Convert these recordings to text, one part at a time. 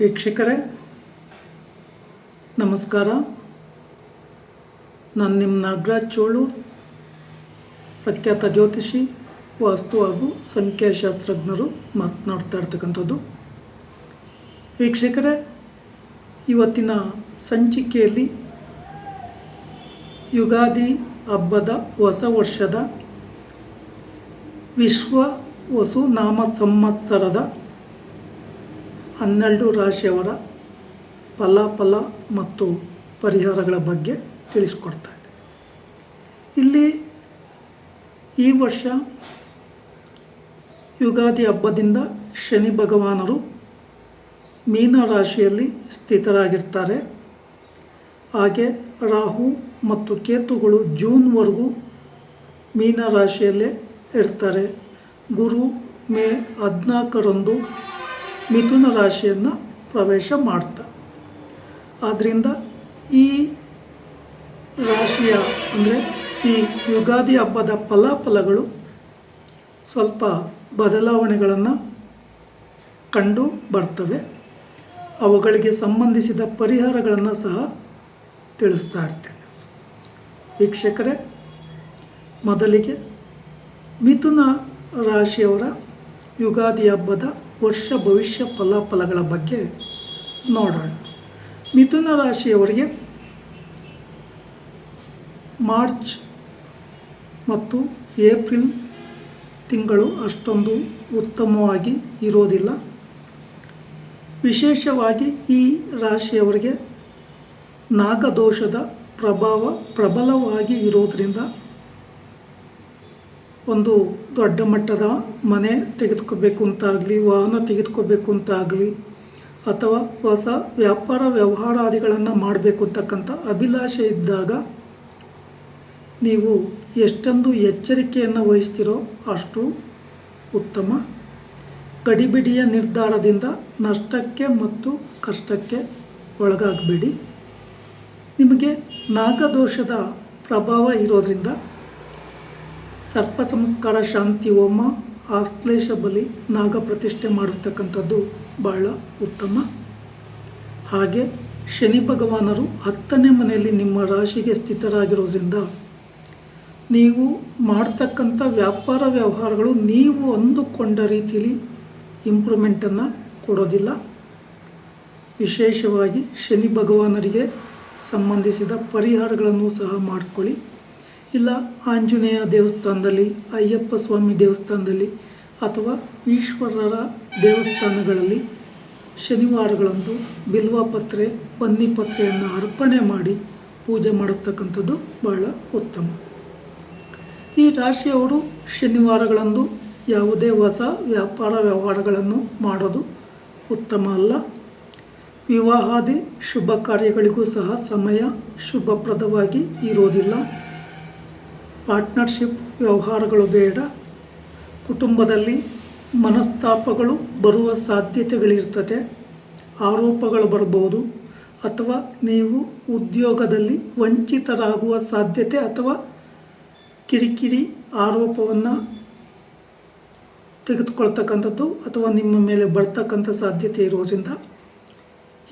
ವೀಕ್ಷಕರೇ, ನಮಸ್ಕಾರ. ನಾನು ನಿಮ್ಮ ನಾಗರಾಜ್ ಚೋಳು, ಪ್ರಖ್ಯಾತ ಜ್ಯೋತಿಷಿ, ವಾಸ್ತು ಹಾಗೂ ಸಂಖ್ಯಾಶಾಸ್ತ್ರಜ್ಞರು ಮಾತನಾಡ್ತಾ ಇರ್ತಕ್ಕಂಥದ್ದು. ವೀಕ್ಷಕರೇ, ಇವತ್ತಿನ ಸಂಚಿಕೆಯಲ್ಲಿ ಯುಗಾದಿ ಹಬ್ಬದ ಹೊಸ ವರ್ಷದ ವಿಶ್ವ ವಸು ನಾಮ ಸಂವತ್ಸರದ ಹನ್ನೆರಡು ರಾಶಿಯವರ ಫಲಾಫಲ ಮತ್ತು ಪರಿಹಾರಗಳ ಬಗ್ಗೆ ತಿಳಿಸ್ಕೊಡ್ತಾ ಇದೆ. ಇಲ್ಲಿ ಈ ವರ್ಷ ಯುಗಾದಿ ಹಬ್ಬದಿಂದ ಶನಿ ಭಗವಾನರು ಮೀನ ರಾಶಿಯಲ್ಲಿ ಸ್ಥಿತರಾಗಿರ್ತಾರೆ. ಹಾಗೆ ರಾಹು ಮತ್ತು ಕೇತುಗಳು ಜೂನ್ವರೆಗೂ ಮೀನ ರಾಶಿಯಲ್ಲೇ ಇರ್ತಾರೆ. ಗುರು ಮೇ ಹದಿನಾಲ್ಕರಂದು ಮಿಥುನ ರಾಶಿಯನ್ನು ಪ್ರವೇಶ ಮಾಡ್ತಾ. ಆದ್ದರಿಂದ ಈ ರಾಶಿಯ ಅಂದರೆ ಈ ಯುಗಾದಿ ಹಬ್ಬದ ಫಲಾಫಲಗಳು ಸ್ವಲ್ಪ ಬದಲಾವಣೆಗಳನ್ನು ಕಂಡು ಬರ್ತವೆ. ಅವುಗಳಿಗೆ ಸಂಬಂಧಿಸಿದ ಪರಿಹಾರಗಳನ್ನು ಸಹ ತಿಳಿಸ್ತಾ ಇರ್ತೇನೆ. ವೀಕ್ಷಕರೇ, ಮೊದಲಿಗೆ ಮಿಥುನ ರಾಶಿಯವರ ಯುಗಾದಿ ಹಬ್ಬದ ವರ್ಷ ಭವಿಷ್ಯ ಫಲಾಫಲಗಳ ಬಗ್ಗೆ ನೋಡೋಣ. ಮಿಥುನ ರಾಶಿಯವರಿಗೆ ಮಾರ್ಚ್ ಮತ್ತು ಏಪ್ರಿಲ್ ತಿಂಗಳು ಅಷ್ಟೊಂದು ಉತ್ತಮವಾಗಿ ಇರೋದಿಲ್ಲ. ವಿಶೇಷವಾಗಿ ಈ ರಾಶಿಯವರಿಗೆ ನಾಗದೋಷದ ಪ್ರಭಾವ ಪ್ರಬಲವಾಗಿ ಇರೋದರಿಂದ ಒಂದು ದೊಡ್ಡ ಮಟ್ಟದ ಮನೆ ತೆಗೆದುಕೋಬೇಕು ಅಂತಾಗಲಿ, ವಾಹನ ತೆಗೆದುಕೋಬೇಕು ಅಂತಾಗಲಿ, ಅಥವಾ ಹೊಸ ವ್ಯಾಪಾರ ವ್ಯವಹಾರಾದಿಗಳನ್ನು ಮಾಡಬೇಕು ಅಂತಕ್ಕಂಥ ಅಭಿಲಾಷೆ ಇದ್ದಾಗ ನೀವು ಎಷ್ಟೊಂದು ಎಚ್ಚರಿಕೆಯನ್ನು ವಹಿಸ್ತಿರೋ ಅಷ್ಟು ಉತ್ತಮ. ಗಡಿಬಿಡಿಯ ನಿರ್ಧಾರದಿಂದ ನಷ್ಟಕ್ಕೆ ಮತ್ತು ಕಷ್ಟಕ್ಕೆ ಒಳಗಾಗಬೇಡಿ. ನಿಮಗೆ ನಾಗದೋಷದ ಪ್ರಭಾವ ಇರೋದರಿಂದ ಸರ್ಪ ಸಂಸ್ಕಾರ ಶಾಂತಿ ಹೋಮ, ಆಶ್ಲೇಷ ಬಲಿ, ನಾಗ ಪ್ರತಿಷ್ಠೆ ಮಾಡಿಸ್ತಕ್ಕಂಥದ್ದು ಬಹಳ ಉತ್ತಮ. ಹಾಗೆ ಶನಿ ಭಗವಾನರು ಹತ್ತನೇ ಮನೆಯಲ್ಲಿ ನಿಮ್ಮ ರಾಶಿಗೆ ಸ್ಥಿತರಾಗಿರೋದ್ರಿಂದ ನೀವು ಮಾಡ್ತಕ್ಕಂಥ ವ್ಯಾಪಾರ ವ್ಯವಹಾರಗಳು ನೀವು ಅಂದುಕೊಂಡ ರೀತಿಯಲ್ಲಿ ಇಂಪ್ರೂವ್ಮೆಂಟನ್ನು ಕೊಡೋದಿಲ್ಲ. ವಿಶೇಷವಾಗಿ ಶನಿ ಭಗವಾನರಿಗೆ ಸಂಬಂಧಿಸಿದ ಪರಿಹಾರಗಳನ್ನು ಸಹ ಮಾಡಿಕೊಳ್ಳಿ. ಇಲ್ಲ, ಆಂಜನೇಯ ದೇವಸ್ಥಾನದಲ್ಲಿ, ಅಯ್ಯಪ್ಪ ಸ್ವಾಮಿ ದೇವಸ್ಥಾನದಲ್ಲಿ ಅಥವಾ ಈಶ್ವರರ ದೇವಸ್ಥಾನಗಳಲ್ಲಿ ಶನಿವಾರಗಳಂದು ಬಿಲ್ವಪತ್ರೆ ಬನ್ನಿಪತ್ರೆಯನ್ನು ಅರ್ಪಣೆ ಮಾಡಿ ಪೂಜೆ ಮಾಡಿಸ್ತಕ್ಕಂಥದ್ದು ಬಹಳ ಉತ್ತಮ. ಈ ರಾಶಿಯವರು ಶನಿವಾರಗಳಂದು ಯಾವುದೇ ಹೊಸ ವ್ಯಾಪಾರ ವ್ಯವಹಾರಗಳನ್ನು ಮಾಡೋದು ಉತ್ತಮ ಅಲ್ಲ. ವಿವಾಹಾದಿ ಶುಭ ಕಾರ್ಯಗಳಿಗೂ ಸಹ ಸಮಯ ಶುಭಪ್ರದವಾಗಿ ಇರೋದಿಲ್ಲ. ಪಾರ್ಟ್ನರ್ಶಿಪ್ ವ್ಯವಹಾರಗಳು ಬೇಡ. ಕುಟುಂಬದಲ್ಲಿ ಮನಸ್ತಾಪಗಳು ಬರುವ ಸಾಧ್ಯತೆಗಳಿರ್ತದೆ. ಆರೋಪಗಳು ಬರಬಹುದು. ಅಥವಾ ನೀವು ಉದ್ಯೋಗದಲ್ಲಿ ವಂಚಿತರಾಗುವ ಸಾಧ್ಯತೆ ಅಥವಾ ಕಿರಿಕಿರಿ ಆರೋಪವನ್ನು ತೆಗೆದುಕೊಳ್ತಕ್ಕಂಥದ್ದು ಅಥವಾ ನಿಮ್ಮ ಮೇಲೆ ಬರ್ತಕ್ಕಂಥ ಸಾಧ್ಯತೆ ಇರೋದರಿಂದ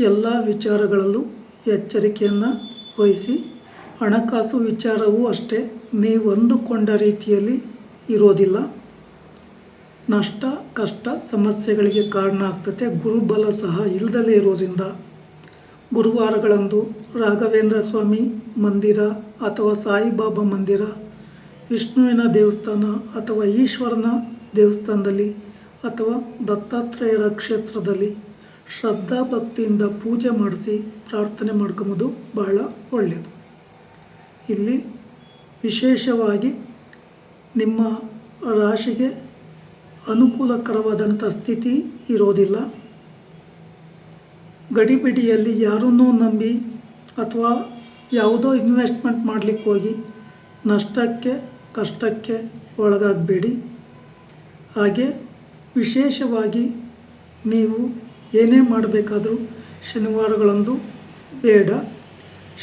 ಎಲ್ಲ ವಿಚಾರಗಳಲ್ಲೂ ಎಚ್ಚರಿಕೆಯನ್ನು ವಹಿಸಿ. ಹಣಕಾಸು ವಿಚಾರವೂ ಅಷ್ಟೇ. ನೀವು ಅಂದುಕೊಂಡ ರೀತಿಯಲ್ಲಿ ಇರೋದಿಲ್ಲ. ನಷ್ಟ, ಕಷ್ಟ, ಸಮಸ್ಯೆಗಳಿಗೆ ಕಾರಣ ಆಗ್ತದೆ ಗುರುಬಲ ಸಹ ಇಲ್ಲದಲೇ ಇರೋದ್ರಿಂದ ಗುರುವಾರಗಳಂದು ರಾಘವೇಂದ್ರ ಸ್ವಾಮಿ ಮಂದಿರ ಅಥವಾ ಸಾಯಿಬಾಬಾ ಮಂದಿರ, ವಿಷ್ಣುವಿನ ದೇವಸ್ಥಾನ ಅಥವಾ ಈಶ್ವರನ ದೇವಸ್ಥಾನದಲ್ಲಿ ಅಥವಾ ದತ್ತಾತ್ರೇಯರ ಕ್ಷೇತ್ರದಲ್ಲಿ ಶ್ರದ್ಧಾ ಭಕ್ತಿಯಿಂದ ಪೂಜೆ ಮಾಡಿಸಿ ಪ್ರಾರ್ಥನೆ ಮಾಡ್ಕೊಂಬೋದು ಬಹಳ ಒಳ್ಳೆಯದು ಇಲ್ಲಿ ವಿಶೇಷವಾಗಿ ನಿಮ್ಮ ರಾಶಿಗೆ ಅನುಕೂಲಕರವಾದಂಥ ಸ್ಥಿತಿ ಇರೋದಿಲ್ಲ. ಗಡಿಬಿಡಿಯಲ್ಲಿ ಯಾರನ್ನೂ ನಂಬಿ ಅಥವಾ ಯಾವುದೋ ಇನ್ವೆಸ್ಟ್ಮೆಂಟ್ ಮಾಡಲಿಕ್ಕೆ ಹೋಗಿ ನಷ್ಟಕ್ಕೆ, ಕಷ್ಟಕ್ಕೆ ಒಳಗಾಗಬೇಡಿ. ಹಾಗೆ ವಿಶೇಷವಾಗಿ ನೀವು ಏನೇ ಮಾಡಬೇಕಾದರೂ ಶನಿವಾರಗಳಂದು ಬೇಡ.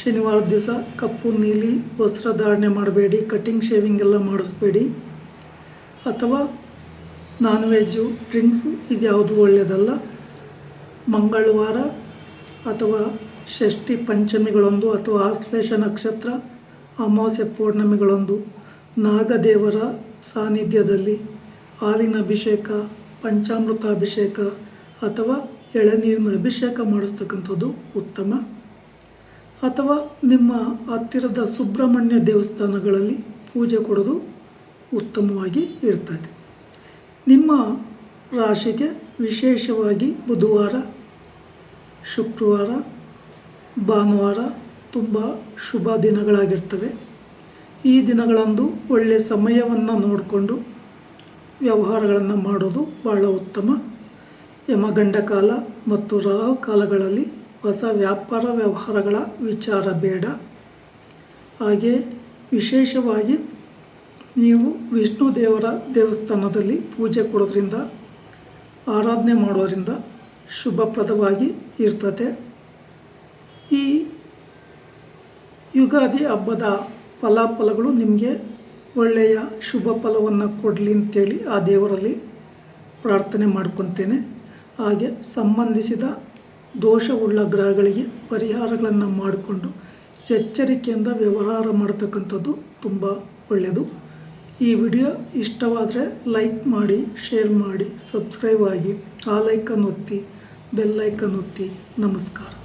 ಶನಿವಾರದ ದಿವಸ ಕಪ್ಪು, ನೀಲಿ ವಸ್ತ್ರ ಧಾರಣೆ ಮಾಡಬೇಡಿ ಕಟಿಂಗ್ ಶೇವಿಂಗ್ ಎಲ್ಲ ಮಾಡಿಸ್ಬೇಡಿ. ಅಥವಾ ನಾನ್ ವೆಜ್ಜು ಡ್ರಿಂಕ್ಸು ಇದ್ಯಾವುದು ಒಳ್ಳೆಯದಲ್ಲ ಮಂಗಳವಾರ ಅಥವಾ ಷಷ್ಠಿ ಪಂಚಮಿಗಳೊಂದು ಅಥವಾ ಆಶ್ಲೇಷ ನಕ್ಷತ್ರ, ಅಮಾವಾಸ್ಯೆ ಪೌರ್ಣಮಿಗಳೊಂದು ನಾಗದೇವರ ಸಾನ್ನಿಧ್ಯದಲ್ಲಿ ಹಾಲಿನ ಅಭಿಷೇಕ ಪಂಚಾಮೃತ ಅಭಿಷೇಕ ಅಥವಾ ಎಳನೀರಿನ ಅಭಿಷೇಕ ಮಾಡಿಸ್ತಕ್ಕಂಥದ್ದು ಉತ್ತಮ. ಅಥವಾ ನಿಮ್ಮ ಹತ್ತಿರದ ಸುಬ್ರಹ್ಮಣ್ಯ ದೇವಸ್ಥಾನಗಳಲ್ಲಿ ಪೂಜೆ ಕೊಡೋದು ಉತ್ತಮವಾಗಿ ಇರ್ತದೆ ನಿಮ್ಮ ರಾಶಿಗೆ ವಿಶೇಷವಾಗಿ ಬುಧವಾರ, ಶುಕ್ರವಾರ, ಭಾನುವಾರ ತುಂಬ ಶುಭ ದಿನಗಳಾಗಿರ್ತವೆ. ಈ ದಿನಗಳಂದು ಒಳ್ಳೆಯ ಸಮಯವನ್ನು ನೋಡಿಕೊಂಡು ವ್ಯವಹಾರಗಳನ್ನು ಮಾಡೋದು ಭಾಳ ಉತ್ತಮ. ಯಮಗಂಡ ಕಾಲ ಮತ್ತು ರಾಹು ಕಾಲಗಳಲ್ಲಿ ಹೊಸ ವ್ಯಾಪಾರ ವ್ಯವಹಾರಗಳ ವಿಚಾರ ಬೇಡ. ಹಾಗೆ ವಿಶೇಷವಾಗಿ ನೀವು ವಿಷ್ಣು ದೇವರ ದೇವಸ್ಥಾನದಲ್ಲಿ ಪೂಜೆ ಕೊಡೋದ್ರಿಂದ, ಆರಾಧನೆ ಮಾಡೋದ್ರಿಂದ ಶುಭಪ್ರದವಾಗಿ ಇರ್ತದೆ. ಈ ಯುಗಾದಿ ಹಬ್ಬದ ಫಲಾಫಲಗಳು ನಿಮಗೆ ಒಳ್ಳೆಯ ಶುಭ ಫಲವನ್ನು ಕೊಡಲಿ ಅಂತೇಳಿ ಆ ದೇವರಲ್ಲಿ ಪ್ರಾರ್ಥನೆ ಮಾಡ್ಕೊತೇನೆ. ಹಾಗೆ ಸಂಬಂಧಿಸಿದ ದೋಷವುಳ್ಳ ಗ್ರಹಗಳಿಗೆ ಪರಿಹಾರಗಳನ್ನು ಮಾಡಿಕೊಂಡು ಎಚ್ಚರಿಕೆಯಿಂದ ವ್ಯವಹಾರ ಮಾಡ್ತಕ್ಕಂಥದ್ದು ತುಂಬ ಒಳ್ಳೆಯದು. ಈ ವಿಡಿಯೋ ಇಷ್ಟವಾದರೆ ಲೈಕ್ ಮಾಡಿ, ಶೇರ್ ಮಾಡಿ, ಸಬ್ಸ್ಕ್ರೈಬ್ ಆಗಿ ಆ ಲೈಕನ್ನು ಒತ್ತಿ ಬೆಲ್ಲೈಕನ್ ಒತ್ತಿ. ನಮಸ್ಕಾರ.